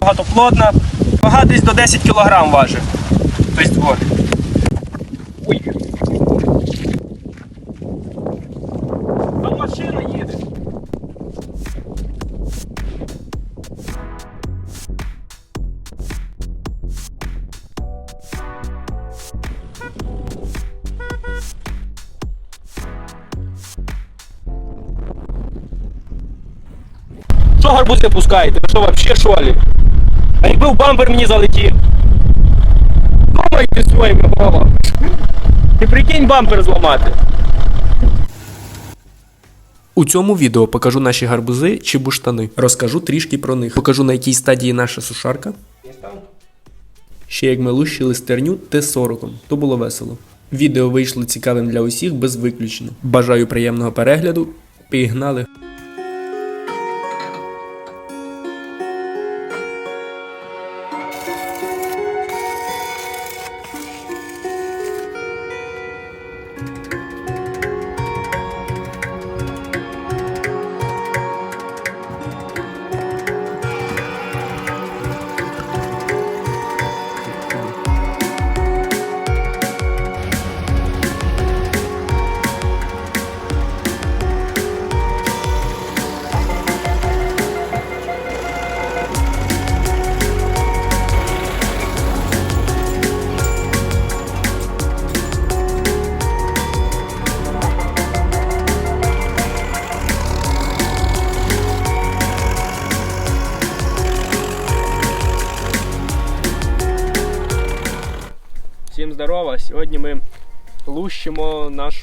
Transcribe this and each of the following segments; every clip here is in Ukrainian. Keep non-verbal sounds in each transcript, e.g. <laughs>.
багатоплодна. Вага десь до 10 кг важить. Тобто. Ой. Там машина їде. Що гарбузи пускаєте? Що вообще шолі? А якби в бампер мені залетів? Думайте своїми головами. Ти прикинь бампер зламати. У цьому відео покажу наші гарбузи чи буштани. Розкажу трішки про них. Покажу на якій стадії наша сушарка. Ще як ми лущили стерню Т-40, то було весело. Відео вийшло цікавим для усіх без виключення. Бажаю приємного перегляду. Пігнали!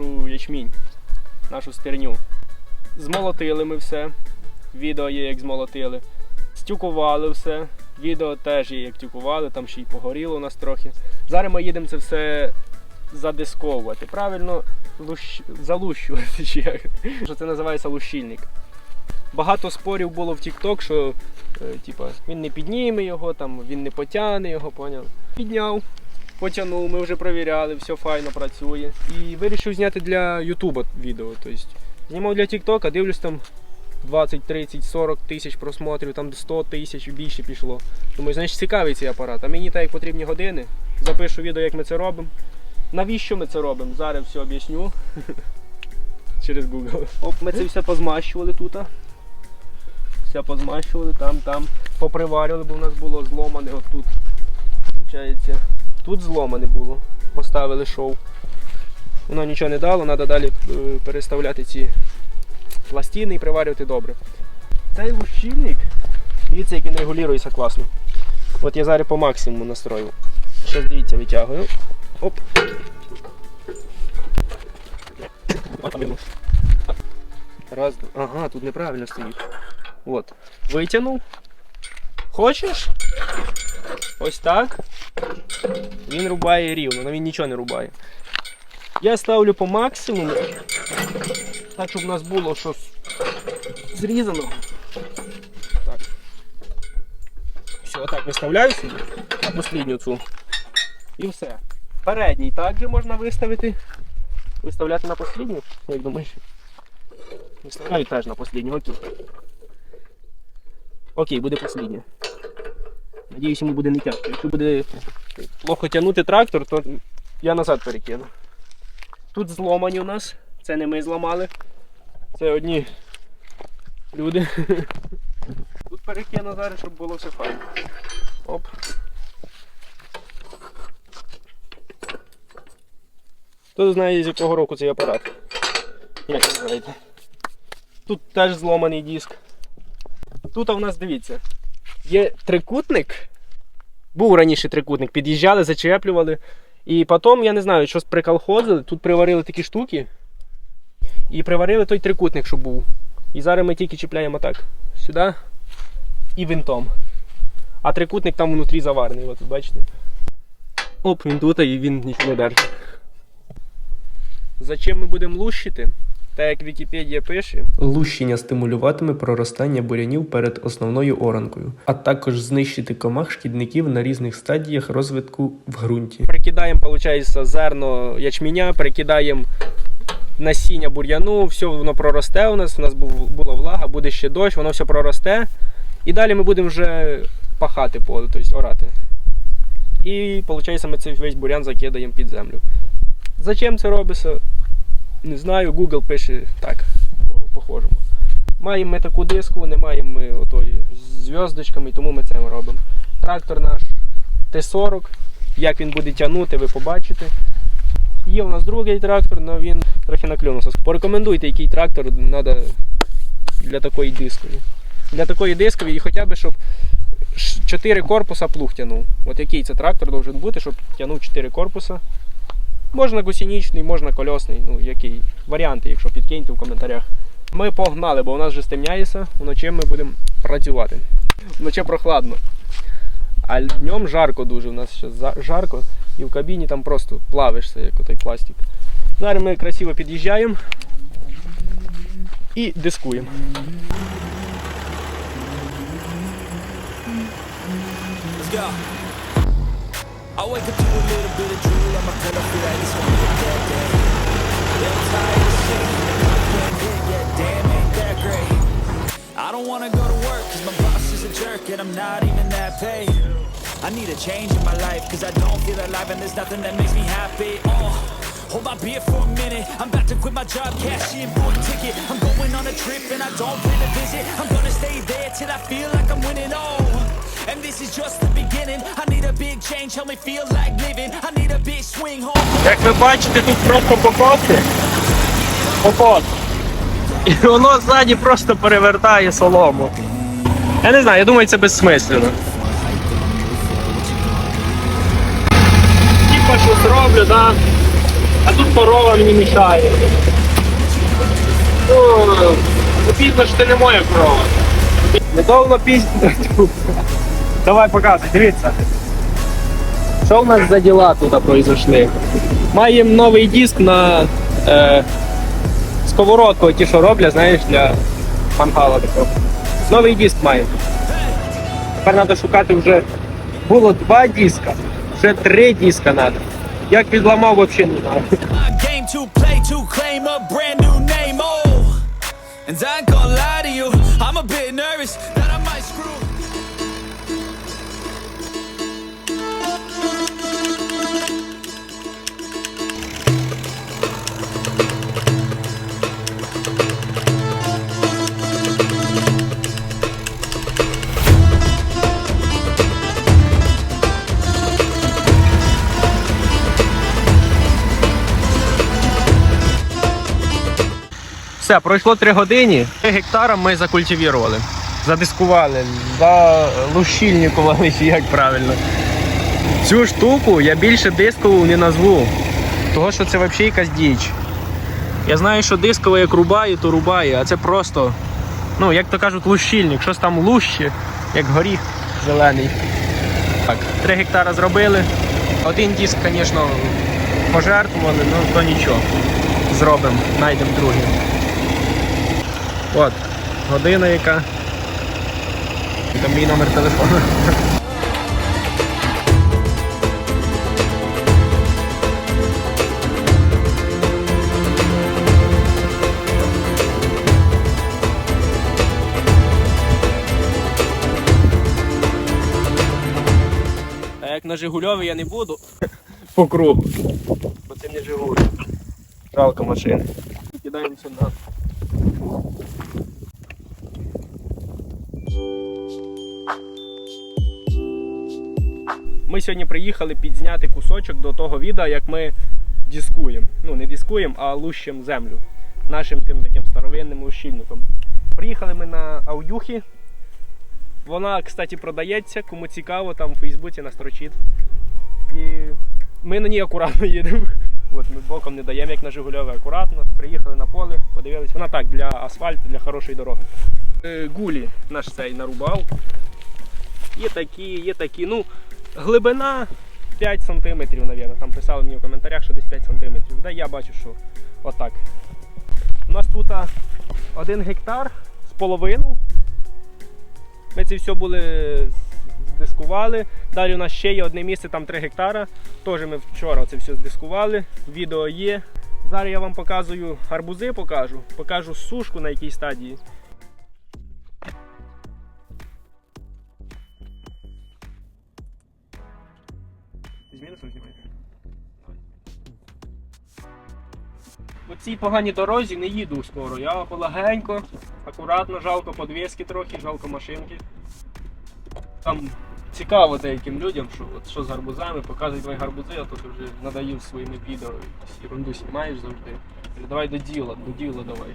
Нашу ячмінь, нашу стерню. Змолотили ми все. Відео є, як змолотили. Стюкували все. Відео теж є, як тюкували, там ще й погоріло у нас трохи. Зараз ми їдемо це все задисковувати. Правильно, лущ... залущувати чи як. Що це називається лущильник. Багато спорів було в TikTok, що е, типа, він не підніме його, там, він не потягне його, поняв? Підняв потягнув, ми вже перевіряли, все файно працює. І вирішив зняти для Ютуба відео. Тобто, знімав для Тіктока, дивлюсь там 20, 30, 40 тисяч просмотрів, там 100 тисяч і більше пішло. Думаю, значить цікавий цей апарат. А мені так як потрібні години. Запишу відео, як ми це робимо. Навіщо ми це робимо? Зараз все об'ясню. <laughs> Через Google. Оп, ми це все позмащували тут. Все позмащували, там, там. Поприварювали, бо в нас було зломане от тут. Получається. Тут зломане було. Поставили шов. Воно нічого не дало, треба далі е, переставляти ці пластини і приварювати добре. Цей лущильник, дивіться, як він регулюється класно. От я зараз по максимуму настрою. Зараз дивіться, витягую. Оп. Раз, ага, тут неправильно стоїть. От. Витягнув. Хочеш? Ось так. Він рубає рівно, але він нічого не рубає. Я ставлю по максимуму, так, щоб у нас було щось зрізано. Так. Все, так, виставляю собі на послідню цю. І все. Передній також можна виставити. Виставляти на послідню, як думаєш? Виставляю теж на послідню, окей. Окей, буде послідня. Надіюсь, йому буде не тяжко. Якщо буде плохо тягнути трактор, то я назад перекину. Тут зломані у нас. Це не ми зламали. Це одні люди. <laughs> Тут перекину зараз, щоб було все файно. Оп. Хто знає, з якого року цей апарат? Як ви знаєте? Тут теж зломаний диск. Тут у нас дивіться. Є трикутник. Був раніше трикутник, під'їжджали, зачеплювали. І потім, я не знаю, щось приколхозили, тут приварили такі штуки. І приварили той трикутник, що був. І зараз ми тільки чіпляємо так. Сюди і винтом. А трикутник там внутрі заварений, от бачите. Оп, він тут і він нічого не держить. Зачем ми будемо лущити? Так як Вікіпедія пише, Лущення стимулюватиме проростання бурянів перед основною оранкою, а також знищити комах шкідників на різних стадіях розвитку в ґрунті. Прикидаємо, виходить, зерно ячменя, прикидаємо насіння бур'яну, все воно проросте у нас, у нас була влага, буде ще дощ, воно все проросте. І далі ми будемо вже пахати поле, тобто орати. І виходить, ми цей весь бурян закидаємо під землю. Зачем це робиться? Не знаю, Google пише так, по- похожому. Маємо ми таку диску, не маємо ми отої зв'язочками, тому ми це робимо. Трактор наш Т-40, як він буде тягнути, ви побачите. Є у нас другий трактор, але він трохи наклюнувся. Порекомендуйте, який трактор треба для такої дискові. Для такої дискові і хоча б, щоб 4 корпуса плуг тягнув. От який це трактор должен бути, щоб тягнув 4 корпуса. Можна гусеничний, можна кольосний, ну який. Варіанти, якщо підкиньте в коментарях. Ми погнали, бо у нас вже стемняється, вночі ми будемо працювати. Вночі прохладно. А днем жарко дуже. У нас ще жарко і в кабіні там просто плавишся, як отой пластик. Зараз ми красиво під'їжджаємо і дискуємо. Let's go. I wake up to a little bit of drool on my pillow, feel like this one be a bad day. Yeah, I'm tired of shit, can't hit yet, damn, ain't that great. I don't wanna go to work, cause my boss is a jerk, and I'm not even that paid. I need a change in my life, cause I don't feel alive, and there's nothing that makes me happy. Oh, hold my beer for a minute, I'm about to quit my job, cash in for a ticket. I'm going on a trip, and I don't plan to visit. I'm gonna stay there till I feel like I'm winning, oh. And this is just the beginning. I need a big change, help me feel like living. I need a big swing home. Як ви бачите, тут просто покоси. Покос. І воно ззаді просто перевертає солому. Я не знаю, я думаю, це безсмислено. Типа щось роблю, да? а тут корова мені мішає. Ну, пізно що ти не моя корова. Недовго пізно. Давай показуй, дивіться. Що в нас за діла тут произошли? Маємо новий диск на е, сковородку, ті, що роблять, знаєш, для мангала такого. Новий диск маємо. Тепер треба шукати вже. Було два диска, вже три диска треба. Як відламав, взагалі не знаю. <laughs> And I ain't gonna lie Все, пройшло 3 години. 3 гектара ми закультивували. Задискували, залущільникували, як правильно. Цю штуку я більше дискову не назву. Того, що це взагалі якась діч. Я знаю, що дисково як рубає, то рубає, а це просто, ну, як то кажуть, лущильник. Щось там луще, як горіх зелений. Так, 3 гектара зробили. Один диск, звісно, пожертвували, ну то нічого. Зробимо, знайдемо другий. От, година яка. І Там мій номер телефону. А як на Жигульові я не буду по кругу. Бо це не Жигуль. Жалко машини. Кидаємо сюди. Ми сьогодні приїхали підзняти кусочок до того відео, як ми дискуємо. Ну, не дискуємо, а лущимо землю нашим тим таким старовинним лущильником. Приїхали ми на Аудюхі. Вона, кстати, продається, кому цікаво, там у Фейсбуці настрочить. І ми на ній акуратно їдемо. От ми боком не даємо, як на Жигульові, акуратно. Приїхали на поле, подивились. Вона так для асфальту, для хорошої дороги. Е, Гулі наш цей нарубав. Є такі, є такі. Ну, глибина 5 см, мабуть. Там писали мені в коментарях, що десь 5 см. Да, я бачу, що отак. У нас тут а, один гектар з половину. Ми це все були здискували. Далі у нас ще є одне місце, там 3 гектара. Теж ми вчора це все здискували. Відео є. Зараз я вам показую гарбузи, покажу. Покажу сушку на якій стадії. По цій поганій дорозі не їду скоро. Я полегенько, акуратно, жалко подвіски трохи, жалко машинки. Там цікаво деяким людям, що, от, що з гарбузами, показують твої гарбузи, то ти вже надаю своїми відео, якусь ерунду знімаєш завжди. Давай до діла, до діла давай.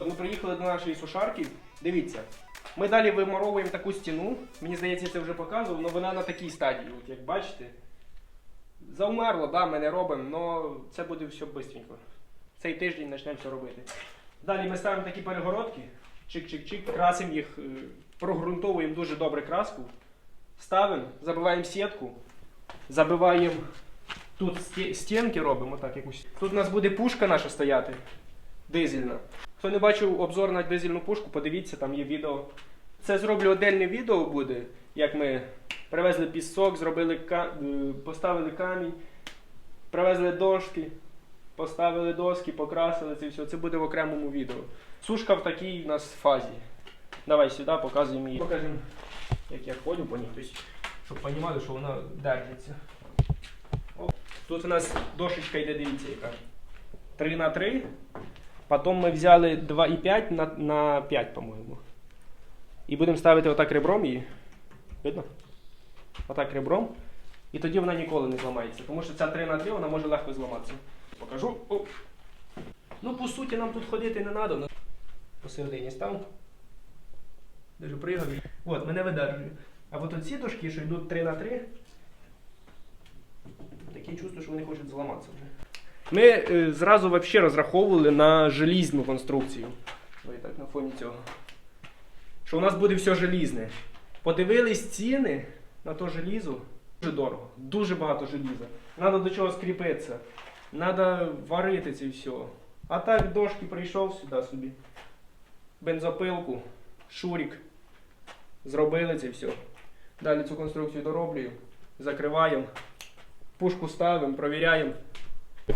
Ми приїхали до нашої сушарки. Дивіться, ми далі виморовуємо таку стіну. Мені здається, я це вже показував, але вона на такій стадії, от як бачите. Заумерло, да, ми не робимо, але це буде все швидко. Цей тиждень почнемо все робити. Далі ми ставимо такі перегородки, чик-чик-чик, красимо їх, е, прогрунтовуємо дуже добре краску, ставимо, забиваємо сітку, забиваємо тут стінки робимо так якусь. Тут у нас буде пушка наша стояти, дизельна. Хто не бачив обзор на дизельну пушку, подивіться, там є відео. Це зроблю отдельне відео буде, як ми привезли пісок, зробили е, поставили камінь, привезли дошки, поставили доски, покрасили це все. Це буде в окремому відео. Сушка в такій у нас фазі. Давай сюди, показуємо її. Покажемо, як я ходю по ній, тобто, щоб розуміли, що вона держиться. О, тут у нас дошечка йде, дивіться, яка. 3 на 3. Потім ми взяли 2,5 на, на 5, по-моєму. І будемо ставити отак ребром її. Видно? Отак ребром. І тоді вона ніколи не зламається. Тому що ця 3 на 3 вона може легко зламатися. Покажу. О. Ну, по суті, нам тут ходити не треба. Посередині став. Даже пригав. От, мене видержує. А от оці дошки, що йдуть 3 на 3, таке чувство, що вони хочуть зламатися вже. Ми е, зразу вообще розраховували на желізну конструкцію. Ой, так, на фоні цього. Що у нас буде все желізне. Подивились ціни на то желізо. Дуже дорого, дуже багато желіза. Треба до чого скріпитися. Треба варити це все. А так дошки прийшов сюди собі. Бензопилку, шурік. Зробили це все. Далі цю конструкцію дороблюємо, закриваємо, пушку ставимо, провіряємо.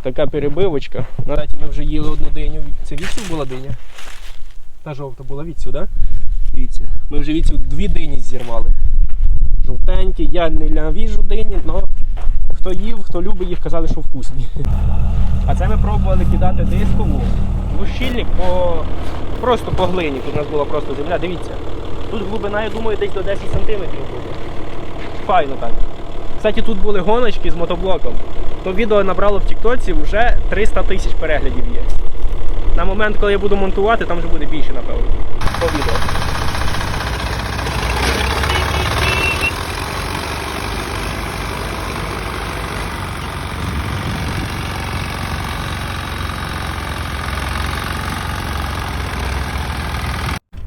Така перебивочка. На раті ми вже їли одну диню. Це віцю була диня? Та жовта була віцю, так? Да? Дивіться, ми вже віцю дві дині зірвали. Жовтенькі, я не ненавіжу дині, але хто їв, хто любить їх, казали, що вкусні. А це ми пробували кидати дискову в ущільник по просто по глині. Тут у нас була просто земля. Дивіться. Тут глибина, я думаю, десь до 10 см буде. Файно так. Кстати, тут були гоночки з мотоблоком. То відео набрало в Тіктоці вже 300 тисяч переглядів є. На момент, коли я буду монтувати, там вже буде більше, напевно. По відео.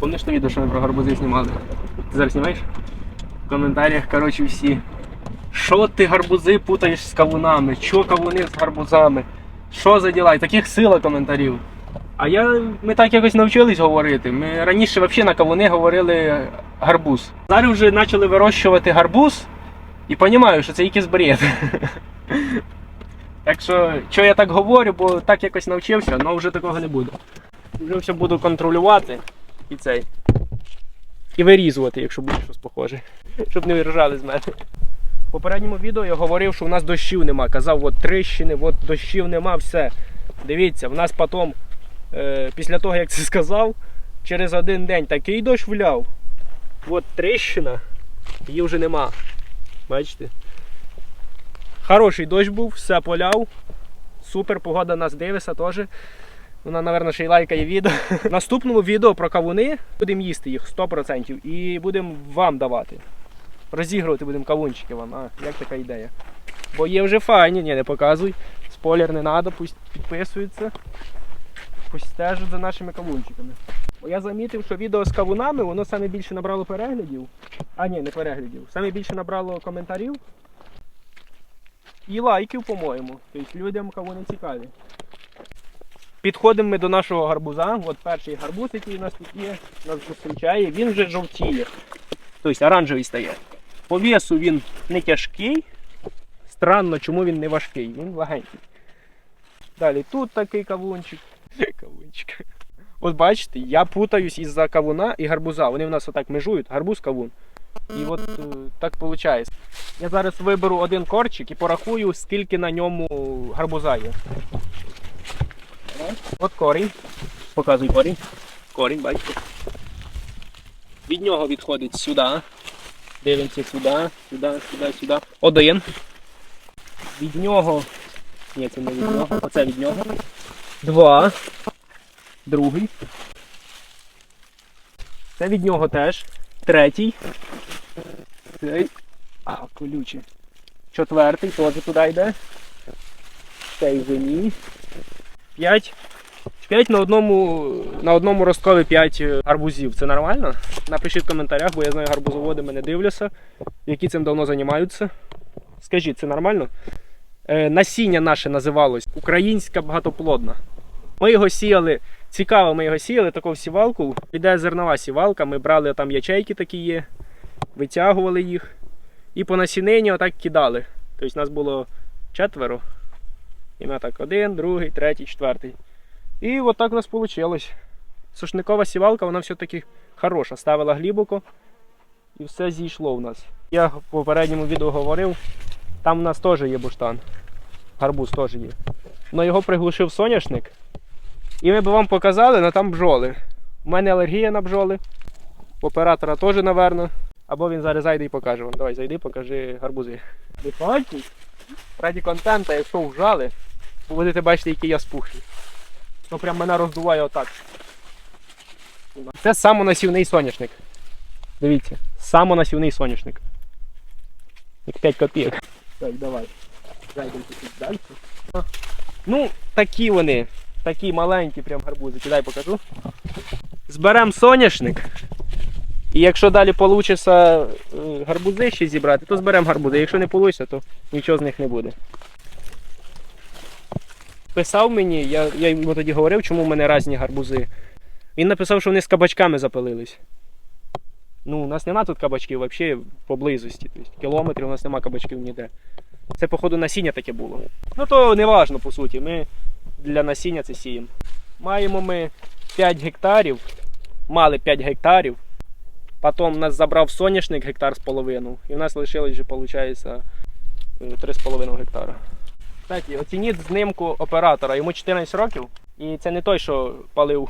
Помниш те відео, що ми про гарбузи знімали? Ти зараз знімаєш? В коментарях, коротше, всі. Що ти гарбузи путаєш з кавунами? Що кавуни з гарбузами? Що за діла? І таких сила коментарів. А я, ми так якось навчились говорити. Ми раніше взагалі на кавуни говорили гарбуз. Зараз вже почали вирощувати гарбуз і розумію, що це якийсь бред. Так що, що я так говорю, бо так якось навчився, але вже такого не буде. Вже все буду контролювати і цей. І вирізувати, якщо буде щось похоже. Щоб не виражали з мене. В попередньому відео я говорив, що в нас дощів нема. Казав, от тріщини, от дощів нема, все. Дивіться, в нас потім, е, після того, як це сказав, через один день такий дощ вляв. От тріщина, її вже нема. Бачите? Хороший дощ був, все поляв. Супер, погода нас дивиться теж. Вона, напевно, ще й лайкає відео. <laughs> В наступному відео про кавуни будемо їсти їх 100% і будемо вам давати. Розігрувати будемо кавунчики вам. А, як така ідея? Бо є вже файні, ні, не показуй. Спойлер не треба, пусть підписуються. Пусть стежать за нашими кавунчиками. Бо я замітив, що відео з кавунами, воно саме більше набрало переглядів. А ні, не переглядів. Саме більше набрало коментарів. І лайків, по-моєму. Тобто людям кавуни цікаві. Підходимо ми до нашого гарбуза. От перший гарбуз, який у нас тут є, нас зустрічає, він вже жовтіє. Тобто оранжевий стає. По весу він не тяжкий. Странно, чому він не важкий, він легенький. Далі тут такий кавунчик. <laughs> Кавунчик. От бачите, я путаюсь із-за кавуна і гарбуза. Вони в нас отак межують, гарбуз кавун. І от е, так виходить. Я зараз виберу один корчик і порахую, скільки на ньому гарбуза є. От корінь. Показуй корінь. Корінь, бачите. Від нього відходить сюди. Дивимося сюди, сюди, сюди, сюди. Один. Від нього. Ні, це не від нього. Оце від нього. Два. Другий. Це від нього теж. Третій. Цей. А, колючий. Четвертий теж туди йде. Цей вже. П'ять. П'ять на одному, на одному росткові 5 гарбузів. Це нормально? Напишіть в коментарях, бо я знаю, гарбузоводи мене дивляться, які цим давно займаються. Скажіть, це нормально? Е, насіння наше називалось Українська багатоплодна. Ми його сіяли, цікаво, ми його сіяли, таку сівалку. Іде зернова сівалка, ми брали там ячейки такі є, витягували їх. І по насіннині отак кидали. Тобто нас було четверо. І ми так один, другий, третій, четвертий. І от так у нас вийшло. Сушникова сівалка, вона все-таки хороша. Ставила глибоко і все зійшло в нас. Я в попередньому відео говорив, там у нас теж є буштан. Гарбуз теж є. Но його приглушив соняшник. І ми б вам показали, але там бджоли. У мене алергія на бджоли. У оператора теж, напевно. Або він зараз зайде і покаже вам. Давай, зайди, покажи гарбузи. Виходьте. Раді контента, якщо вжали, будете бачити, який я спухлий. Ну прям мене роздуває отак. Це самонасівний соняшник. Дивіться, самонасівний соняшник. Як 5 копійок. Так, давай. Зайдемо тут далі. Ну, такі вони. Такі маленькі прям гарбузики. Дай покажу. Зберемо соняшник. І якщо далі вийде гарбузи ще зібрати, то зберемо гарбузи. Якщо не вийде, то нічого з них не буде. Писав мені, я, я йому тоді говорив, чому в мене різні гарбузи. Він написав, що вони з кабачками запилились. Ну, у нас нема тут кабачків взагалі поблизості. Тобто, кілометрів у нас нема кабачків ніде. Це, походу, насіння таке було. Ну то не важно, по суті. Ми для насіння це сіємо. Маємо ми 5 гектарів, мали 5 гектарів. Потім нас забрав соняшник гектар з половину. І в нас лишилось вже, виходить, 3,5 гектара. Кстати, оцініть знимку оператора. Йому 14 років. І це не той, що палив.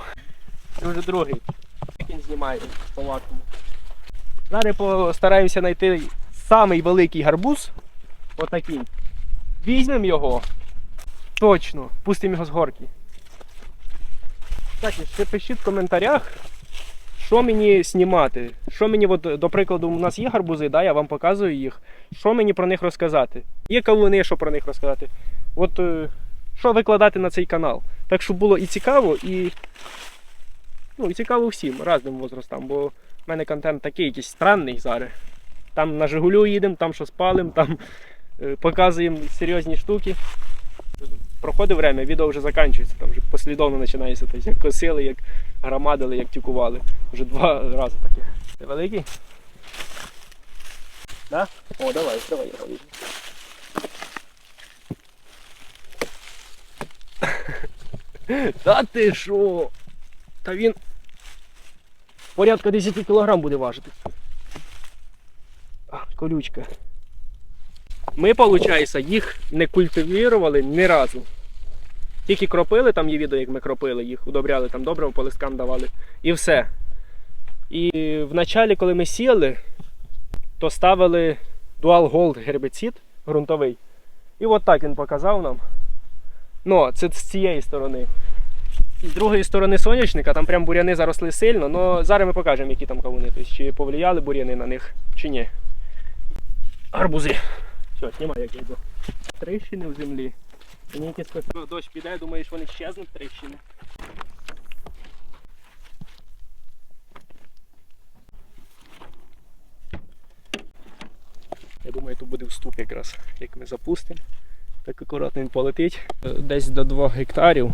Це вже другий. Як він знімає по вакууму. Зараз постараємося знайти самий великий гарбуз. Отакий. Візьмемо його. Точно. Пустимо його з горки. Кстати, ще пишіть в коментарях, що мені знімати. Що мені, от, до прикладу, у нас є гарбузи, да, я вам показую їх. Що мені про них розказати? Є кавуни, що про них розказати. От е, що викладати на цей канал. Так, щоб було і цікаво, і. Ну, і цікаво всім, різним возрастам, бо в мене контент такий якийсь странний зараз. Там на Жигулю їдемо, там що спалим, там е, показуємо серйозні штуки. Проходить время, відео вже закінчується, там вже послідовно починається, як косили, як громадили, як тюкували. Вже два рази таке. Ти великий? Да? О, давай, давай його візьму. <laughs> Та ти що? Та він порядка 10 кг буде важити. Колючка. Ми, виходить, їх не культивували ні разу. Тільки кропили, там є відео, як ми кропили, їх удобряли, там добре по листкам давали. І все. І в началі, коли ми сіяли, то ставили Dual Gold гербіцид ґрунтовий. І от так він показав нам. Ну, це з цієї сторони. З другої сторони соняшника, там прям буряни заросли сильно, але зараз ми покажемо, які там кавуни. Тобто, чи повлияли буряни на них, чи ні. Арбузи. Все, знімай, як йду. Тріщини в землі. Мені якийсь косо- дощ піде, думаєш, вони щезнуть тріщини. Я думаю, тут буде вступ якраз, як ми запустимо. Так акуратно він полетить. Десь до 2 гектарів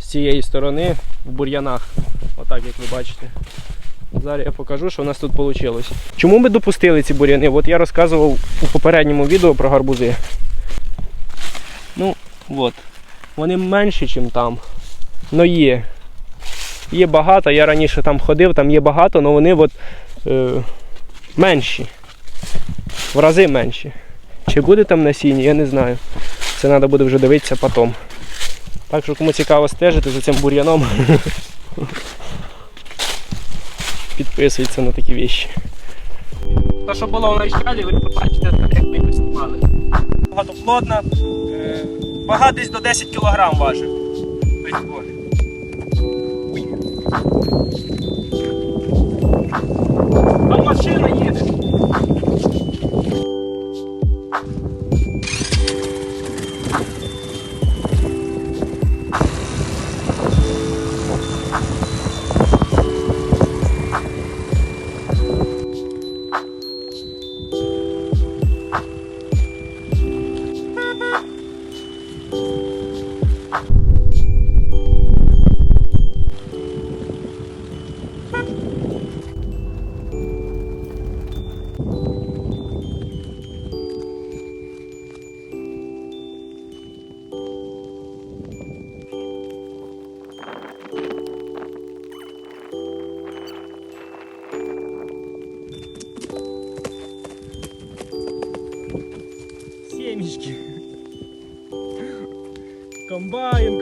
з цієї сторони в бур'янах. Отак, як ви бачите. Зараз я покажу, що у нас тут вийшло. Чому ми допустили ці бур'яни? От я розказував у попередньому відео про гарбузи. От. Вони менші, ніж там. Ну є. Є багато. Я раніше там ходив, там є багато, але вони от, е, менші. В рази менші. Чи буде там насіння, я не знаю. Це треба буде вже дивитися потім. Так що кому цікаво стежити за цим бур'яном. <laughs> Підписується на такі вещі. Те, що було в началі, ви побачите, як ми його знімали. Багатоплодна. Вага десь до 10 кг важить. Весь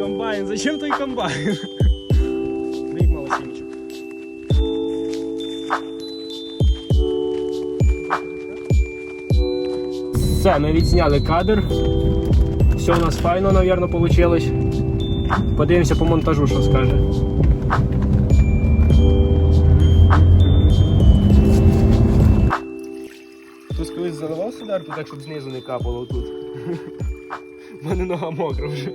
Комбайн. Зачем той комбайн? Да их. Все, ми відзняли кадр. Все у нас файно, мабуть, вийшло. Подивимося по монтажу, що скаже. Хтось колись заливав солярку так, щоб знизу не капало тут. У мене нога мокра вже.